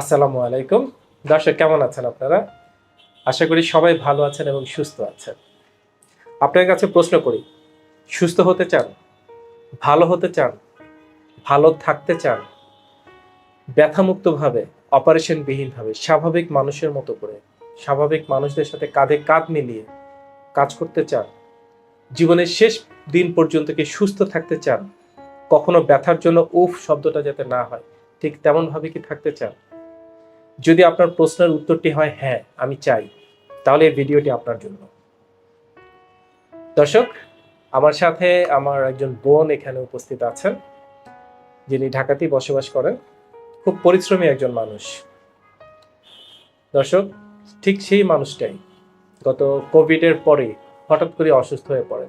আসসালামু আলাইকুম। দর্শক, কেমন আছেন আপনারা? আশা করি সবাই ভালো আছেন এবং সুস্থ আছেন। আপনার কাছে প্রশ্ন করি, সুস্থ হতে চান? ভালো হতে চান? ভালো থাকতে চান? ব্যথামুক্তভাবে অপারেশনবিহীনভাবে স্বাভাবিক মানুষের মতো করে, স্বাভাবিক মানুষদের সাথে কাঁধে কাঁধ মিলিয়ে কাজ করতে চান? জীবনের শেষ দিন পর্যন্ত কি সুস্থ থাকতে চান? কখনো ব্যথার জন্য উফ শব্দটা যাতে না হয়, ঠিক তেমনভাবে কি থাকতে চান? যদি আপনার প্রশ্নের উত্তরটি হয় হ্যাঁ আমি চাই, তাহলে এই ভিডিওটি আপনার জন্য। দর্শক, আমার সাথে আমার একজন বোন এখানে উপস্থিত আছেন, যিনি ঢাকাতেই বসবাস করেন। খুব পরিশ্রমী একজন মানুষ। দর্শক, ঠিক সেই মানুষটাই গত কোভিডের পরে হঠাৎ করে অসুস্থ হয়ে পড়েন।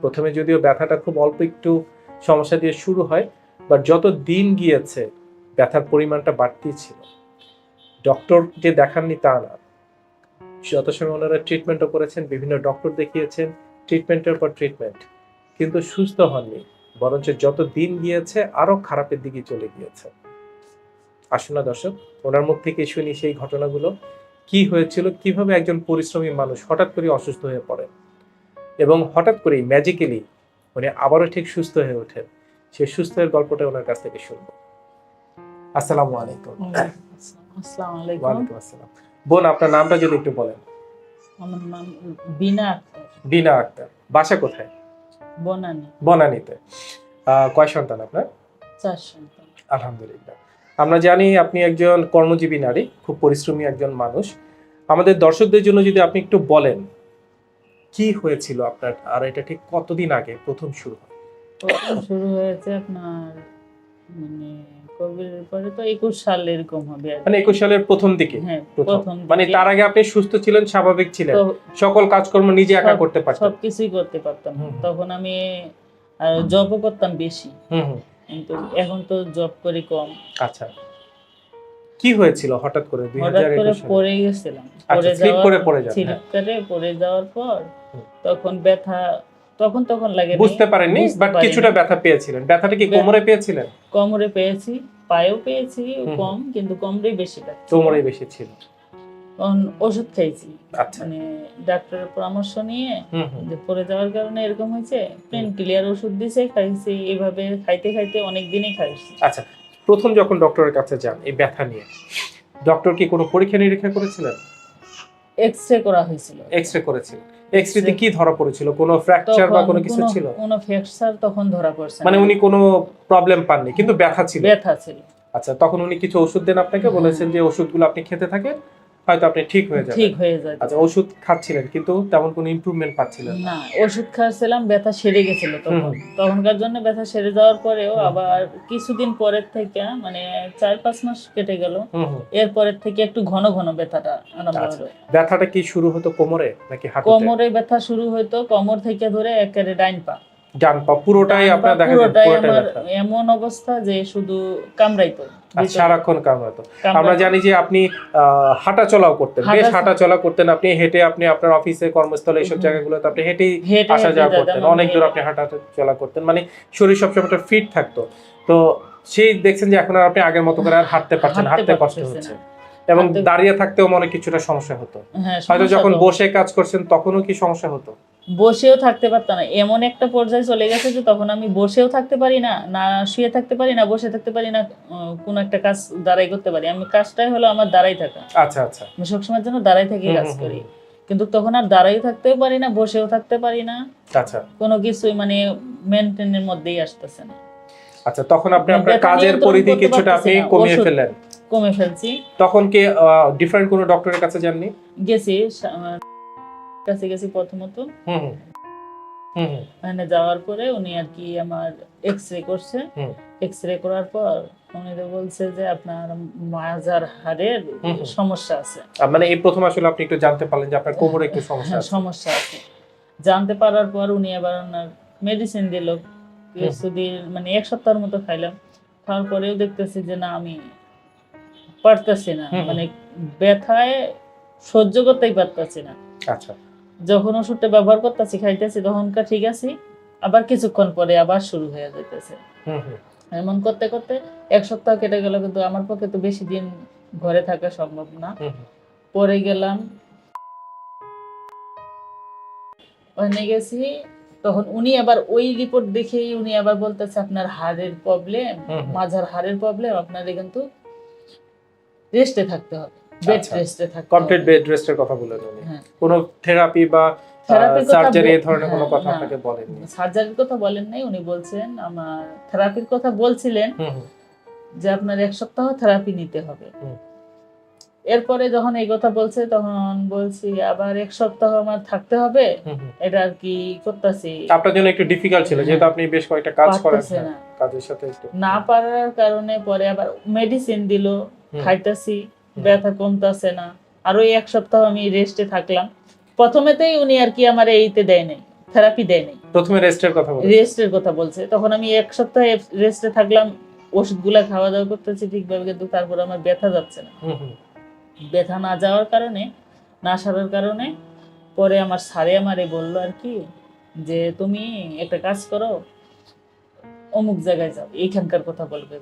প্রথমে যদিও ব্যথাটা খুব অল্প একটু সমস্যা দিয়ে শুরু হয়, বাট যত দিন গিয়েছে, ব্যথার পরিমাণটা বাড়তেই ছিল। ডক্টর যে দেখাননি তা না। যত সময় ওনারা ট্রিটমেন্টও করেছেন, বিভিন্ন ডক্টর দেখিয়েছেন ট্রিটমেন্টের পর ট্রিটমেন্ট কিন্তু সুস্থ হননি। বরঞ্চ যত দিন গিয়েছে, আরও খারাপের দিকে চলে গিয়েছে। আসুন না দর্শক, ওনার মুখ থেকে শুনি সেই ঘটনাগুলো। কি হয়েছিল, কীভাবে একজন পরিশ্রমী মানুষ হঠাৎ করে অসুস্থ হয়ে পড়ে এবং হঠাৎ করেই ম্যাজিক্যালি উনি আবারও ঠিক সুস্থ হয়ে ওঠেন। সেই সুস্থের গল্পটা ওনার কাছ থেকে শুনব। আসসালামু আলাইকুম। আসসালামু আলাইকুম। ওয়ালাইকুম আসসালাম। বোন আপনার নামটা যদি একটু বলেন। আমার নাম বিনা আক্তার। বিনা আক্তার। বাসা কোথায়? বনানী। বনানীতে। কয় সন্তান আপনার? চার সন্তান। আলহামদুলিল্লাহ। আমরা জানি আপনি একজন কর্মজীবী নারী খুব পরিশ্রমী একজন মানুষ। আমাদের দর্শকদের জন্য যদি আপনি একটু বলেন কি হয়েছিল আপনার? আর এটা ঠিক কতদিন আগে প্রথম শুরু হয়? প্রথম শুরু হয়েছে আপনার মানে কোভিডের পরে তো একুশ সাল এরকম হবে মানে একুশ সালের প্রথম দিকে? হ্যাঁ প্রথম। প্রথম মানে তার আগে আপনি সুস্থ ছিলেন স্বাভাবিক ছিলেন। সকল কাজকর্ম নিজে একা করতে পারতেন। সবকিছুই করতে পারতাম। তখন আমি জবও করতাম বেশি। কিন্তু এখন তো জব করি কম। আচ্ছা। কি হয়েছিল হঠাৎ করে হঠাৎ? পড়ে গেছিলাম। আচ্ছা, পড়ে যাওয়ার করে পড়ে স্লিপ হ্যাঁ। করে পড়ে যাওয়ার পর তখন ব্যথা তখন তখন লাগে বুঝতে পারেননি বাট কিছুটা ব্যথা পেয়েছিলেন। ব্যথাটা কি কোমরে পেয়েছিলেন? কোমরে পেয়েছি পায়েও পেয়েছি কম কিন্তু কোমরেই বেশি লাগছে। কোমরে বেশি ছিল। ওষুধ খাইছি আচ্ছা। মানে ডাক্তারের পরামর্শ নিয়ে যে পড়ে যাওয়ার কারণে এরকম হয়েছে পেন ক্লিয়ার ওষুধ দিছে খাইছি এইভাবে খাইতে খাইতে অনেক দিনই খাইছি। আচ্ছা প্রথম যখন ডক্টরের কাছে যান এই ব্যথা নিয়ে ডক্টর কি কোনো পরীক্ষা নিরীক্ষা করেছিলেন? এক্স রে করা হয়েছিল। এক্স রে করেছিলেন এক্স রেতে কি ধরা পড়েছিল? কোনো ফ্র্যাকচার বা কোনো কিছু ছিল? কোনো ফ্র্যাকচার তখন ধরা পড়ছে মানে উনি কোনো প্রবলেম পাননি কিন্তু ব্যথা ছিল? ব্যথা ছিল। আচ্ছা তখন উনি কিছু ওষুধ দেন আপনাকে? হ্যাঁ। বলেছেন যে ওষুধগুলো আপনি খেতে থাকেন হয়তো আপনি ঠিক হয়ে যাবেন। ঠিক হয়ে যায় আচ্ছা ওষুধ খাচ্ছিলেন কিন্তু তেমন কোনো ইমপ্রুভমেন্ট পাচ্ছিলেন না। ওষুধ খাচ্ছিলাম ব্যথা সেরে গেছিল তখন। তখনকার জন্য ব্যথা সেরে যাওয়ার পরেও আবার কিছুদিন পরের থেকে মানে চার পাঁচ মাস কেটে গেল। এরপরের থেকে একটু ঘন ঘন ব্যথাটা আরম্ভ আচ্ছা। হলো। ব্যথাটা কি শুরু হতো কোমরে নাকি হাঁটুতে? কোমরে ব্যথা শুরু হইতো কোমর থেকে ধরে একেবারে ডাইন পা। ডান পা পুরোটাই আপনার দেখা যায় পুরোটাই এমন অবস্থা যে শুধু কামড়াইতো। সারাক্ষণ কামড়াতো কামড়াইতো। আমরা জানি যে আপনি হাঁটা চলাও করতেন। বেশ হাঁটা- চলা করতেন আপনি হেঁটে আপনি আপনার অফিসে কর্মস্থলে এইসব। জায়গাগুলোতে আপনি হেঁটেই হেঁটে আসা যাওয়া করতেন। অনেক দূর আপনি হাঁটা চলা করতেন। মানে শরীর সবসময় একটা ফিট থাকতো। তো সেই দেখছেন যে এখন আর আপনি আগের মতো করে আর হাঁটতে পারছেন হাঁটতে হাঁটতে কষ্ট হচ্ছে। এবং দাঁড়িয়ে থাকতেও মনে কিছুটা সমস্যা হতো। হ্যাঁ, হয়তো যখন বসে কাজ করছেন তখনও কি সমস্যা হতো? বসেও থাকতে পারতাম না। এমন একটা পর্যায়ে চলে গেছে যে তখন আমি বসেও থাকতে পারি না না শুয়ে থাকতে পারি না বসে থাকতে পারি না কোনো একটা কাজ দাঁড়াই করতে পারি। আমি কাজটাই হলো আমার দাঁড়াই থাকা। আচ্ছা আচ্ছা। আমি সবসময়ের জন্য দাঁড়াই থেকে কাজ করি। কিন্তু তখন আর দাঁড়াই থাকতেও পারি না বসেও থাকতে পারি না। আচ্ছা। কোনো কিছুই মানে মেনটেনের মধ্যেই আসতেছে না। আচ্ছা তখন আপনি মানে আপনার কাজের পরিধি কিছুটা আপনি কমিয়ে ফেললেন। কমে ফেলছি। তখন কি ডিফারেন্ট কোনো ডক্টরের কাছে যাননি? গেছি কাছে গেছি প্রথমত। ওখানে যাওয়ার পরে উনি আর কি আমার এক্স রে করছে। এক্স রে করার পর উনি তো বলছে যে আপনার মাজার হাড়ের। সমস্যা আছে। মানে এই প্রথম আসলে আপনি একটু জানতে পারলেন যে আপনার কোমরে একটু সমস্যা আছে। সমস্যা আছে। জানতে পারার পর উনি আবার ওনার মেডিসিন দিল। কিছুদিন মানে এক সপ্তাহের মতো খাইলাম। তারপরেও দেখতেছি যে না আমি পারতেছি না। মানে ব্যথায় সহ্য করতেই পারতেছি না। আচ্ছা। যখন ওষুধটা ব্যবহার করতেছি খাইতেছি তখনকার ঠিক আছে আবার কিছুক্ষণ পরে আবার শুরু হয়ে হুম এমন করতে করতে এক সপ্তাহ কেটে গেল কিন্তু আমার পক্ষে তো বেশি দিন ঘরে থাকা সম্ভব না। পরে গেলাম ওখানে গেছি তখন উনি আবার ওই রিপোর্ট দেখেই উনি আবার বলতেছে আপনার হাড়ের প্রবলেম। মাঝার হাড়ের প্রবলেম আপনার কিন্তু রেস্টে থাকতে হবে বেড। রেস্টে থাকতে কমপ্লিট বেড রেস্টের কথা বলেন উনি হ্যাঁ। কোনো থেরাপি বা সার্জারি এই ধরনের কোনো হ্যাঁ, কথা আপনাকে বলেননি? সার্জারির কথা বলেন নাই উনি বলছেন আমার থেরাপির কথা বলছিলেন। যে আপনার এক সপ্তাহ থেরাপি নিতে হবে। এরপরে যখন এই কথা বলছে তখন বলছি আবার এক সপ্তাহ আমার থাকতে হবে। এটা আর কি করতেছি। আপনার জন্য একটু ডিফিকাল্ট ছিল যেহেতু আপনি বেশ কয়েকটা কাজ করেন হ্যাঁ। কাজের সাথে না পারার কারণে পরে আবার মেডিসিন দিল। খাইতেছি। ব্যথা কমতাছে না। আর ওই এক সপ্তাহ আমি রেস্টে থাকলাম। প্রথমেতেই উনি আর কি আমার এইতে দেয় নাই থেরাপি দেয় নাই। প্রথমে রেস্টের কথা বলেন রেস্টের কথা বলছে। তখন আমি এক সপ্তাহ রেস্টে থাকলাম ওষুধগুলা খাওয়া দাওয়া করতেছি ঠিকভাবে কিন্তু তারপর আমার ব্যথা যাচ্ছে না। ব্যথা না যাওয়ার কারণে না সারার কারণে পরে আমার সারে আমারে বলল আর কি যে তুমি একটা কাজ করো অমুক জায়গায় যাও এইখানকার কথা বলবে।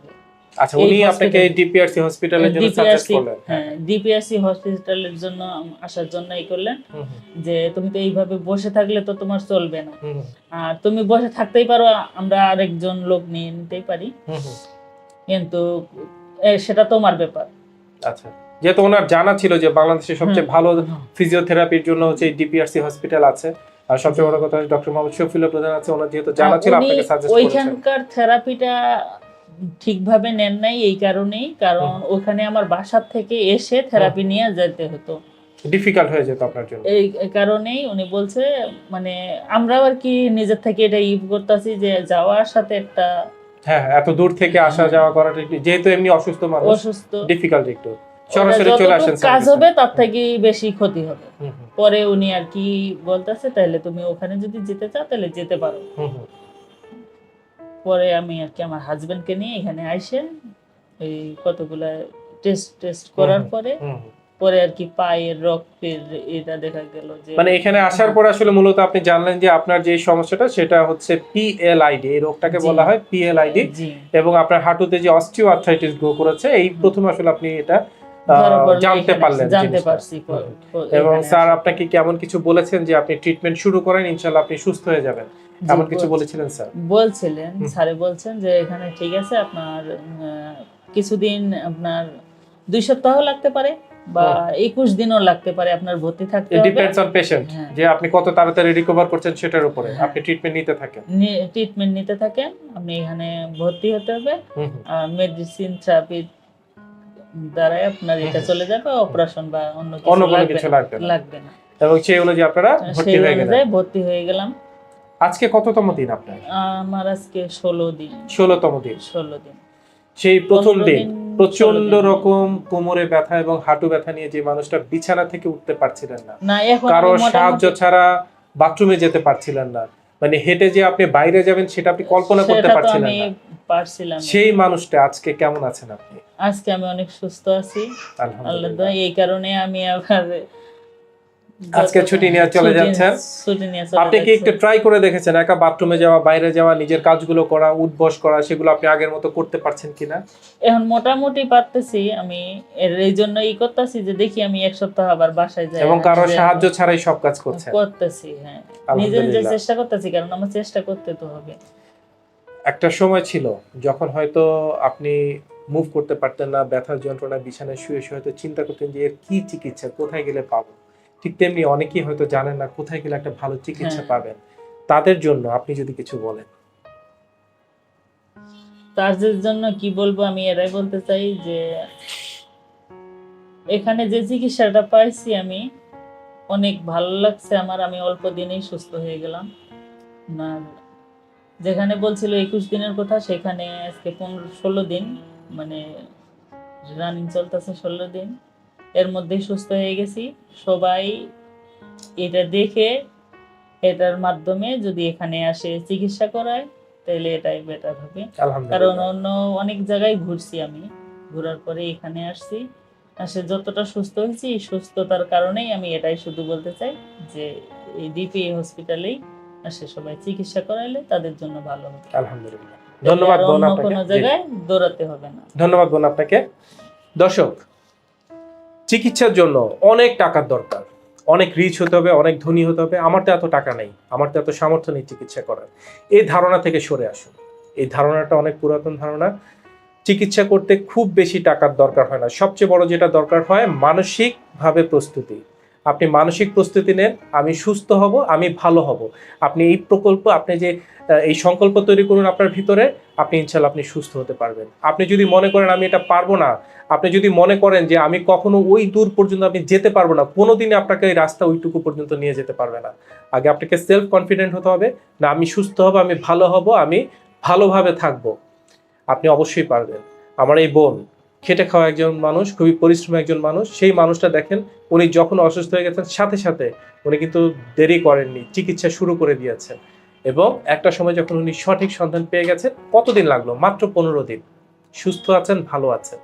আচ্ছা উনি আপনাকে ডিপিআরসি হসপিটালের জন্য সাজেস্ট করলেন। হ্যাঁ ডিপিআরসি হসপিটালের জন্য আসার জন্য এই করলেন। যে তুমি তো এইভাবে বসে থাকলে তো তোমার চলবে না। আর তুমি বসে থাকতেই পারো আমরা আরেকজন লোক নিয়ে নিতেই পারি। কিন্তু সেটা তোমার ব্যাপার। আচ্ছা যেহেতু ওনার জানা ছিল যে বাংলাদেশের সবচেয়ে ভালো ফিজিওথেরাপির জন্য হচ্ছে ডিপিআরসি হসপিটাল আছে আর সবচেয়ে বড় কথা ডক্টর মোহাম্মদ শফিউল্লাহ প্রধান আছে ওনার যেহেতু জানা ছিল আপনাকে সাজেস্ট করেছেন। ওইখানকার থেরাপিটা ঠিকভাবে নেন নাই এই কারণেই কারণ ওখানে আমার বাসার থেকে এসে থেরাপি নিয়ে যেতে হতো। ডিফিকাল্ট হয়ে যেত আপনার জন্য। এই কারণেই উনি বলছে মানে আমরাও আর কি নিজের থেকে এটা ই করতেছি যে যাওয়ার সাথে একটা হ্যাঁ হ্যাঁ, এত দূর থেকে আসা যাওয়া করাটা যেহেতু এমনি অসুস্থ মানুষ অসুস্থ। ডিফিকাল্ট একটু। সরাসরি চলে আসেন কাজ হবে তার থেকে বেশি ক্ষতি হবে। পরে উনি আর কি বলতেছে তাহলে তুমি ওখানে যদি যেতে চাও তাহলে যেতে পারো। পরে আমি আর কি আমার হাজবেন্ডকে নিয়ে এখানে আইসে এই কতগুলা টেস্ট টেস্ট করার পরে। পরে আর কি পায়ের রক্তের এটা দেখা গেল যে মানে এখানে আসার পর আসলে মূলত আপনি জানলেন যে আপনার যে সমস্যাটা সেটা হচ্ছে পিএলআইডি এই রোগটাকে বলা হয় পিএলআইডি এবং আপনার হাঁটুতে যে অস্টিও আর্থ্রাইটিস গ্রো করেছে এই প্রথম আসলে আপনি এটা জানতে পারলেন জানতে পারছি এবং স্যার। আপনাকে কেমন কিছু বলেছেন যে আপনি ট্রিটমেন্ট শুরু করেন ইনশাল্লাহ আপনি সুস্থ হয়ে যাবেন? এমন কিছু বলেছিলেন স্যার? বলছিলেন স্যারে বলছেন যে এখানে ঠিক আছে আপনার কিছুদিন আপনার দুই সপ্তাহ লাগতে পারে বা একুশ দিনও লাগতে পারে আপনার ভর্তি থাকতে হবে। ডিপেন্ডস অন পেশেন্ট হ্যাঁ। যে আপনি কত তাড়াতাড়ি রিকভার করছেন সেটার উপরে। হ্যাঁ। আপনি ট্রিটমেন্ট নিতে থাকেন। ট্রিটমেন্ট নিতে থাকেন আপনি এখানে ভর্তি হতে হবে। হুম। মেডিসিন থেরাপির দ্বারাই আপনার এটা চলে যাবে অপারেশন বা অন্য কিছু কোনো লাগবে না। লাগবে এবং সেই অনুযায়ী আপনারা ভর্তি হয়ে গেলেন। ভর্তি হয়ে গেলাম। আজকে কততম দিন আপনার? আমার আজকে ষোলো দিন। ষোলোতম দিন। ষোলো দিন। সেই প্রথম দিন প্রচণ্ড রকম কোমরে ব্যথা এবং হাঁটু ব্যথা নিয়ে যে মানুষটা বিছানা থেকে উঠতে পারছিলেন না। না এখন কারও সাহায্য ছাড়া বাথরুমে যেতে পারছিলেন না। মানে হেঁটে যে আপনি বাইরে যাবেন সেটা আপনি কল্পনা করতে পারছিলেন আমি না। পারছিলাম সেই মানুষটা আজকে কেমন আছেন আপনি? আজকে আমি অনেক সুস্থ আছি। আলহামদুলিল্লাহ। এই কারণে আমি আবার আজকে ছুটি নিয়ে চলে যাচ্ছেন? আপনি কি একটু ট্রাই করে দেখেছেন? একা বাথরুমে যাওয়া বাইরে যাওয়া নিজের কাজগুলো করা উঠবস করা সেগুলো আপনি আগের মতো করতে পারছেন কিনা? এখন মোটামুটি পারতেছি। আমি এর এই জন্য ই করতেছি যে দেখি আমি এক সপ্তাহ আবার বাসায় যাই। এবং কারও সাহায্য ছাড়াই সব কাজ করছেন। করতেছি হ্যাঁ। নিজে নিজে চেষ্টা করতেছি কারণ আমার চেষ্টা করতে তো হবে। একটা সময় ছিল যখন হয়তো আপনি মুভ করতে পারতেন না ব্যথার যন্ত্রণা বিছানায় শুয়ে শুয়ে হয়তো চিন্তা করতেন যে এর কি চিকিৎসা কোথায় গেলে পাবো? ঠিক তেমনি অনেকেই হয়তো জানেন না কোথায় গেলে একটা ভালো চিকিৎসা হ্যাঁ। পাবেন। তাদের জন্য আপনি যদি কিছু বলেন। তার জন্য কি বলব আমি এরাই বলতে চাই যে এখানে যে চিকিৎসাটা পাইছি আমি অনেক ভালো লাগছে আমার আমি অল্প দিনেই সুস্থ হয়ে গেলাম। না যেখানে বলছিল একুশ দিনের কথা সেখানে আজকে পনেরো ষোলো দিন মানে রানিং চলতেছে ষোলো দিন। এর মধ্যে সুস্থ হয়ে গেছি। সবাই এটা দেখে এটার মাধ্যমে যদি এখানে আসে চিকিৎসা করায় তাহলে এটাই বেটার হবে। কারণ অন্য অনেক জায়গায় ঘুরছি আমি। ঘোরার পরে এখানে আসছি। আসে যতটা সুস্থ হয়েছি সুস্থতার কারণেই আমি এটাই শুধু বলতে চাই যে এই ডিপি হসপিটালেই আসে সবাই চিকিৎসা করাইলে তাদের জন্য ভালো হবে। আলহামদুলিল্লাহ। ধন্যবাদ বোন আপনাকে। কোনো জায়গায় দৌড়াতে হবে না। ধন্যবাদ বোন আপনাকে। দর্শক চিকিৎসার জন্য অনেক টাকার দরকার। অনেক রিচ হতে হবে, অনেক ধনী হতে হবে। আমার তো এত টাকা নেই। আমার তো এত সামর্থ্য নেই চিকিৎসা করার। এই ধারণা থেকে সরে আসুন। এই ধারণাটা অনেক পুরাতন ধারণা। চিকিৎসা করতে খুব বেশি টাকার দরকার হয় না। সবচেয়ে বড় যেটা দরকার হয়, মানসিকভাবে প্রস্তুতি। আপনি মানসিক প্রস্তুতি নেন, আমি সুস্থ হব, আমি ভালো হব। আপনি এই প্রকল্প, আপনি যে এই সংকল্প তৈরি করুন আপনার ভিতরে, আপনি ইনশাল্লাহ আপনি সুস্থ হতে পারবেন। আপনি যদি মনে করেন আমি এটা পারব না, আপনি যদি মনে করেন যে আমি কখনো ওই দূর পর্যন্ত আপনি যেতে পারব না, কোনোদিনই আপনাকে এই রাস্তা ওইটুকু পর্যন্ত নিয়ে যেতে পারবে না। আগে আপনাকে সেলফ কনফিডেন্ট হতে হবে, না আমি সুস্থ হব, আমি ভালো হব, আমি ভালোভাবে থাকব। আপনি অবশ্যই পারবেন। আমার এই বোন খেটে খাওয়া একজন মানুষ, খুবই পরিশ্রমী একজন মানুষ, সেই মানুষটা দেখেন উনি যখন অসুস্থ হয়ে গেছেন, সাথে সাথে উনি কিন্তু দেরি করেননি, চিকিৎসা শুরু করে দিয়েছেন। এবং একটা সময় যখন উনি সঠিক সন্ধান পেয়ে গেছেন, কতদিন লাগল? মাত্র পনেরো দিন। সুস্থ আছেন, ভালো আছেন।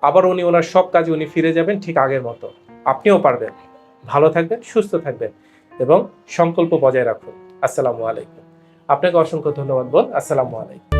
আবার উনি ওনার সব কাজে উনি ফিরে যাবেন ঠিক আগের মতো। আপনিও পারবেন। ভালো থাকবেন, সুস্থ থাকবেন। এবং সংকল্প বজায় রাখুন। আসসালামু আলাইকুম। আপনাকে অসংখ্য ধন্যবাদ, বোন। আসসালামু আলাইকুম।